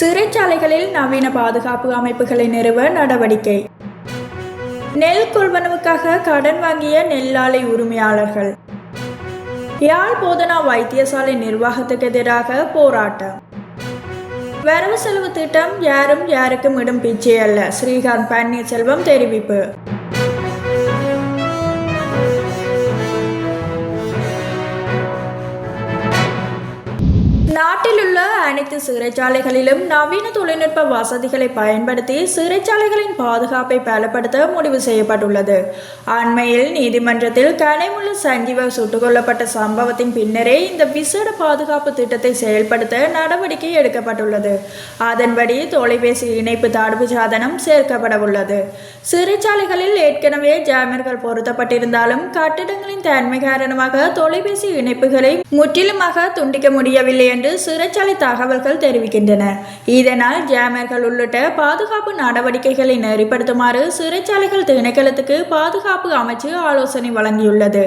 சிறைச்சாலைகளில் நவீன பாதுகாப்பு அமைப்புகளை நிறுவ நடவடிக்கை. நெல் கொள்வனவுக்காக கடன் வாங்கிய நெல்லாலை உரிமையாளர்கள். யாழ் போதனா வைத்தியசாலை நிர்வாகத்துக்கு எதிராக போராட்டம். வரவு செலவு திட்டம் யாரும் யாருக்கும் இடும் பிச்சை அல்ல ஸ்ரீகாந்த் பன்னீர்செல்வம் தெரிவிப்பு. அனைத்து சிறைச்சாலைகளிலும் நவீன தொழில்நுட்ப வசதிகளை பயன்படுத்தி சிறைச்சாலைகளின் பாதுகாப்பை பலப்படுத்த முடிவு செய்யப்பட்டுள்ளது. அண்மையில் நீதிமன்றத்தில் கனைமுள்ள சஞ்சீவ சுட்டுக் கொல்லப்பட்ட சம்பவத்தின் பின்னரே இந்த விசேட பாதுகாப்பு திட்டத்தை செயல்படுத்த நடவடிக்கை எடுக்கப்பட்டுள்ளது. அதன்படி தொலைபேசி இணைப்பு தடுப்பு சாதனம் சேர்க்கப்பட உள்ளது. சிறைச்சாலைகளில் ஏற்கனவே ஜாமர்கள் பொருத்தப்பட்டிருந்தாலும் கட்டிடங்களின் தன்மை காரணமாக தொலைபேசி இணைப்புகளை முற்றிலுமாக துண்டிக்க முடியவில்லை என்று சிறைச்சாலை தகவல் தகவல்கள் தெரிவிக்கின்றன. இதனால் ஜாமர்கள் உள்ளிட்ட பாதுகாப்பு நடவடிக்கைகளை நெறிப்படுத்துமாறு சிறைச்சாலைகள் திணைக்களத்துக்கு பாதுகாப்பு அமைச்சு ஆலோசனை வழங்கியுள்ளது.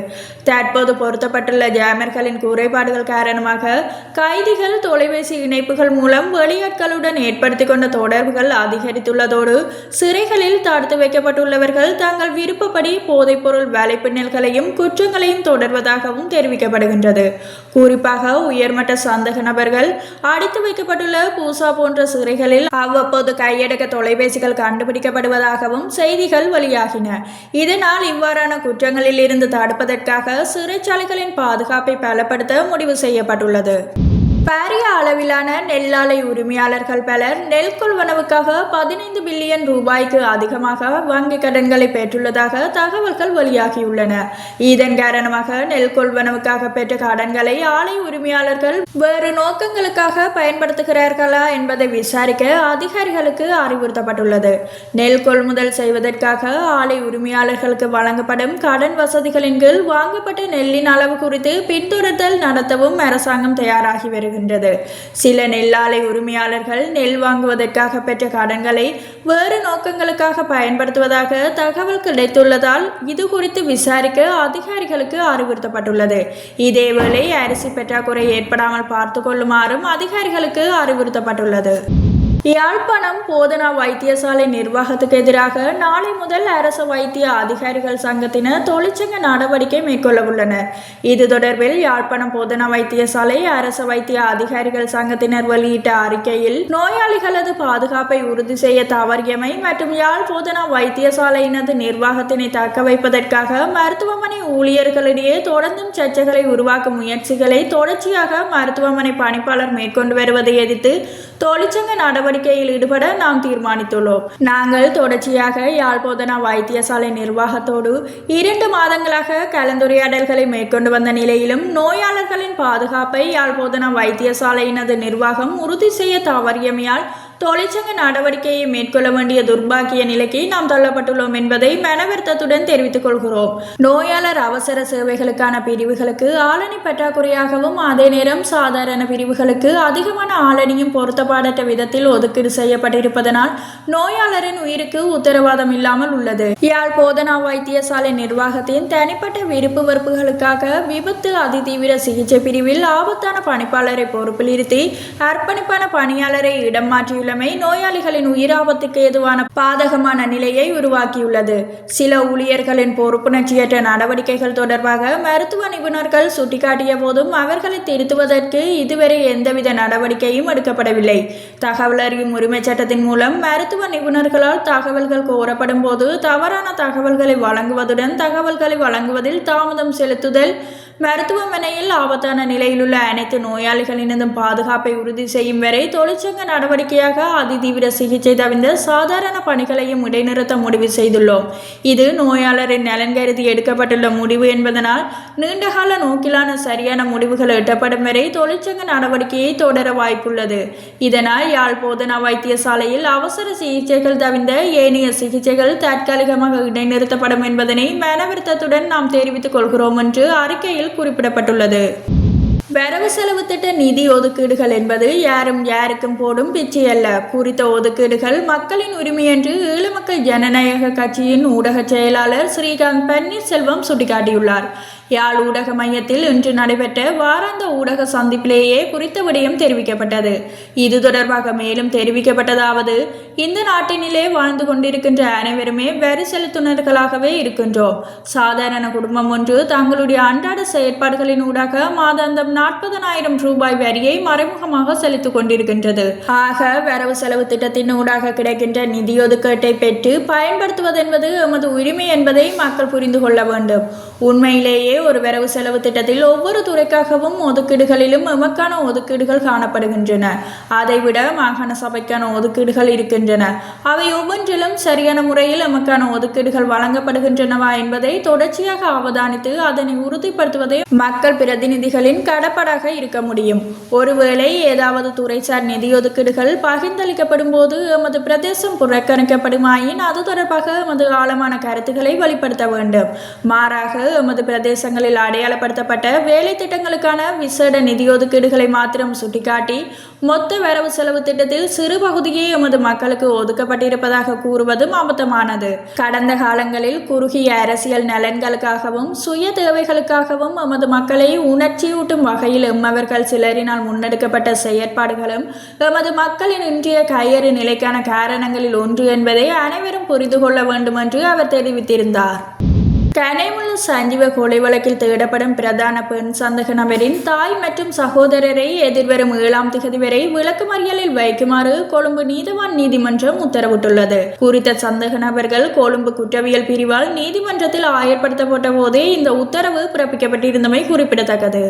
தற்போது பொருத்தப்பட்டுள்ள ஜாமர்களின் குறைபாடுகள் காரணமாக கைதிகள் தொலைபேசி இணைப்புகள் மூலம் வெளியாட்களுடன் ஏற்படுத்தி கொண்ட தொடர்புகள் அதிகரித்துள்ளதோடு சிறைகளில் தடுத்து வைக்கப்பட்டுள்ளவர்கள் தங்கள் விருப்பப்படி போதைப்பொருள் வேலைப்பின்னல்களையும் குற்றங்களையும் தொடர்வதாகவும் தெரிவிக்கப்படுகின்றது. குறிப்பாக உயர்மட்ட சந்தக நபர்கள் அடைத்து வைக்கப்பட்டுள்ள பூசா போன்ற சிறைகளில் அவ்வப்போது கையடக்க தொலைபேசிகள் கண்டுபிடிக்கப்படுவதாகவும் செய்திகள் வெளியாகின. இதனால் இவ்வாறான குற்றங்களில் இருந்து தடுப்பதற்காக சிறைச்சாலைகளின் பாதுகாப்பை பலப்படுத்த முடிவு செய்யப்பட்டுள்ளது. பாரிய அளவிலான நெல்லாலை உரிமையாளர்கள் பலர் நெல் கொள்வனவுக்காக பதினைந்து பில்லியன் ரூபாய்க்கு அதிகமாக வங்கி கடன்களை பெற்றுள்ளதாக தகவல்கள் வெளியாகியுள்ளன. இதன் காரணமாக நெல் கொள்வனவுக்காக பெற்ற கடன்களை ஆலை உரிமையாளர்கள் வேறு நோக்கங்களுக்காக பயன்படுத்துகிறார்களா என்பதை விசாரிக்க அதிகாரிகளுக்கு அறிவுறுத்தப்பட்டுள்ளது. நெல் கொள்முதல் செய்வதற்காக ஆலை உரிமையாளர்களுக்கு வழங்கப்படும் கடன் வசதிகளின் கீழ் வாங்கப்பட்ட நெல்லின் அளவு குறித்து பின்தொடர்தல் நடத்தவும் அரசாங்கம் தயாராகி வருகிறது. வருகின்றது. சில நெல்லாலை உரிமையாளர்கள் நெல் வாங்குவதற்காக பெற்ற கடன்களை வேறு நோக்கங்களுக்காக பயன்படுத்துவதாக தகவல் கிடைத்துள்ளதால் இது குறித்து விசாரிக்க அதிகாரிகளுக்கு அறிவுறுத்தப்பட்டுள்ளது. இதேவேளை அரிசி பற்றாக்குறை ஏற்படாமல் பார்த்து கொள்ளுமாறும் அதிகாரிகளுக்கு அறிவுறுத்தப்பட்டுள்ளது. யாழ்ப்பாணம் போதனா வைத்தியசாலை நிர்வாகத்துக்கு எதிராக நாளை முதல் அரசு வைத்திய அதிகாரிகள் சங்கத்தினர் தொழிற்சங்க நடவடிக்கை மேற்கொள்ள உள்ளனர். இது தொடர்பில் யாழ்ப்பாணம் போதனா வைத்தியசாலை அரசு வைத்திய அதிகாரிகள் சங்கத்தினர் வெளியிட்ட அறிக்கையில் நோயாளிகளது பாதுகாப்பை உறுதி செய்ய தவறியமை மற்றும் யாழ் போதனா வைத்தியசாலையினது நிர்வாகத்தினை தக்க வைப்பதற்காக மருத்துவமனை ஊழியர்களிடையே தொடர்ந்தும் சர்ச்சைகளை உருவாக்கும் முயற்சிகளை தொடர்ச்சியாக மருத்துவமனை பணிப்பாளர் மேற்கொண்டு வருவதை எதிர்த்து தொழிற்சங்க நடவடிக்கை நடவடிக்கையில் ஈடுபட நாம் தீர்மானித்துள்ளோம். நாங்கள் தொடர்ச்சியாக யாழ்போதனா வைத்தியசாலை நிர்வாகத்தோடு இரண்டு மாதங்களாக கலந்துரையாடல்களை மேற்கொண்டு வந்த நிலையிலும் நோயாளர்களின் பாதுகாப்பை யாழ்போதனா வைத்தியசாலையினது நிர்வாகம் உறுதி செய்ய தவறியமையால் தொழிற்சங்க நடவடிக்கையை மேற்கொள்ள வேண்டிய துர்பாக்கிய நிலைக்கு நாம் தள்ளப்பட்டுள்ளோம் என்பதை மனவருத்தத்துடன் தெரிவித்துக் கொள்கிறோம். நோயாளர் அவசர சேவைகளுக்கான பிரிவுகளுக்கு ஆளணி பற்றாக்குறையாகவும் அதே நேரம் சாதாரண பிரிவுகளுக்கு அதிகமான ஆளணியும் பொருத்தப்பாடற்ற விதத்தில் ஒதுக்கீடு செய்யப்பட்டிருப்பதனால் நோயாளரின் உயிருக்கு உத்தரவாதம் இல்லாமல் உள்ளது. யாழ் போதனா வைத்தியசாலை நிர்வாகத்தின் தனிப்பட்ட விருப்பு வெறுப்புகளுக்காக விபத்து அதிதீவிர சிகிச்சை பிரிவில் ஆபத்தான பணிப்பாளரை பொறுப்பில் இருத்தி அர்ப்பணிப்பான பணியாளரை இடம் மாற்றியுள்ள நிலைமை நோயாளிகளின் உயிராபத்துக்கு ஏதுவான பாதகமான நிலையை உருவாக்கியுள்ளது. சில ஊழியர்களின் பொறுப்புணர்ச்சியற்ற நடவடிக்கைகள் தொடர்பாக மருத்துவ நிபுணர்கள் சுட்டிக்காட்டிய போதும் அவர்களை திருத்துவதற்கு இதுவரை எந்தவித நடவடிக்கையும் எடுக்கப்படவில்லை. தகவல் அறியும் உரிமை சட்டத்தின் மூலம் மருத்துவ நிபுணர்களால் தகவல்கள் கோரப்படும் போது தவறான தகவல்களை வழங்குவதுடன் தகவல்களை வழங்குவதில் தாமதம் செலுத்துதல் மருத்துவமனையில் ஆபத்தான நிலையிலுள்ள அனைத்து நோயாளிகளினதும் பாதுகாப்பை உறுதி செய்யும் வரை தொழிற்சங்க நடவடிக்கையாக அதிதீவிர சிகிச்சை தவிர்ந்த சாதாரண பணிகளையும் இடைநிறுத்த முடிவு செய்துள்ளோம். இது நோயாளரின் நலன் கருதி எடுக்கப்பட்டுள்ள முடிவு என்பதனால் நீண்டகால நோக்கிலான சரியான முடிவுகள் எட்டப்படும் வரை தொழிற்சங்க நடவடிக்கையை தொடர வாய்ப்புள்ளது. இதனால் யாழ் போதனா வைத்தியசாலையில் அவசர சிகிச்சைகள் தவிர்ந்த ஏனைய சிகிச்சைகள் தற்காலிகமாக இடைநிறுத்தப்படும் என்பதனை மனவருத்தத்துடன் நாம் தெரிவித்துக் கொள்கிறோம் என்று அறிக்கையில் குறிப்பிடப்பட்டுள்ளது. வரவு செலவு திட்ட நிதி ஒதுக்கீடுகள் என்பது யாரும் யாருக்கும் போடும் பிச்சை அல்ல. குறித்த ஒதுக்கீடுகள் மக்களின் உரிமை என்று ஈழமக்கள் ஜனநாயக கட்சியின் ஊடக செயலாளர் ஸ்ரீகாந்த் பன்னீர்செல்வம் சுட்டிக்காட்டியுள்ளார். யாழ் ஊடக மையத்தில் இன்று நடைபெற்ற வாராந்த ஊடக சந்திப்பிலேயே குறித்த விடயம் தெரிவிக்கப்பட்டது. இது தொடர்பாக மேலும் தெரிவிக்கப்பட்டதாவது இந்த நாட்டினிலே வாழ்ந்து கொண்டிருக்கின்ற அனைவருமே வரி செலுத்துனர்களாகவே இருக்கின்றோம். சாதாரண குடும்பம் ஒன்று தங்களுடைய அன்றாட செயற்பாடுகளின் ஊடாக மாதாந்தம் நாற்பதனாயிரம் ரூபாய் வரியை மறைமுகமாக செலுத்திக் கொண்டிருக்கின்றது. ஆக வரவு செலவு திட்டத்தின் ஊடாக கிடைக்கின்ற நிதி ஒதுக்கீட்டை பெற்று பயன்படுத்துவது என்பது எமது உரிமை என்பதை மக்கள் புரிந்து கொள்ள வேண்டும். உண்மையிலேயே ஒரு வரவு செலவு திட்டத்தில் ஒவ்வொரு துறைக்காகவும் ஒதுக்கீடுகளிலும் எமக்கான ஒதுக்கீடுகள் காணப்படுகின்றன. அதைவிட மாகாண சபைக்கான ஒதுக்கீடுகள் இருக்கின்றன. அவை ஒவ்வொன்றிலும் சரியான முறையில் எமக்கான ஒதுக்கீடுகள் வழங்கப்படுகின்றனவா என்பதை தொடர்ச்சியாக அவதானித்து அதனை உறுதிப்படுத்துவதே மக்கள் பிரதிநிதிகளின் கடப்பாடாக இருக்க முடியும். ஒருவேளை ஏதாவது துறைசார் நிதி ஒதுக்கீடுகள் பகிர்ந்தளிக்கப்படும் போது எமது பிரதேசம் புறக்கணிக்கப்படுமாயின் அது தொடர்பாக எமது ஆழமான கருத்துக்களை வெளிப்படுத்த வேண்டும். மாறாக எமது பிரதேசங்களில் அடையாளப்படுத்தப்பட்ட வேலை திட்டங்களுக்கான விசேட நிதி ஒதுக்கீடுகளை மாத்திரம் சுட்டிக்காட்டி மொத்த வரவு செலவு திட்டத்தில் சிறு பகுதியே எமது மக்களுக்கு ஒதுக்கப்பட்டிருப்பதாக கூறுவதும் அபத்தமானது. கடந்த காலங்களில் குறுகிய அரசியல் நலன்களுக்காகவும் சுய தேவைகளுக்காகவும் எமது மக்களை உணர்ச்சியூட்டும் வகையில் எம்மவர்கள் சிலரினால் முன்னெடுக்கப்பட்ட செயற்பாடுகளும் எமது மக்களின் இன்றைய கையறு நிலைக்கான காரணங்களில் ஒன்று என்பதை அனைவரும் புரிந்து கொள்ள வேண்டும் என்று அவர் தெரிவித்திருந்தார். கனைமுள்ள சஞ்சீவ கொலை வழக்கில் தேடப்படும் பிரதான பெண் சந்தக நபரின் தாய் மற்றும் சகோதரரை எதிர்வரும் ஏழாம் திகதி வரை விளக்குமறியலில் வைக்குமாறு கொழும்பு நீதவான் நீதிமன்றம் உத்தரவிட்டுள்ளது குறித்த சந்தக நபர்கள் கொழும்பு குற்றவியல் பிரிவால் நீதிமன்றத்தில் ஆயர்படுத்தப்பட்ட போதே இந்த உத்தரவு பிறப்பிக்கப்பட்டிருந்தமை குறிப்பிடத்தக்கது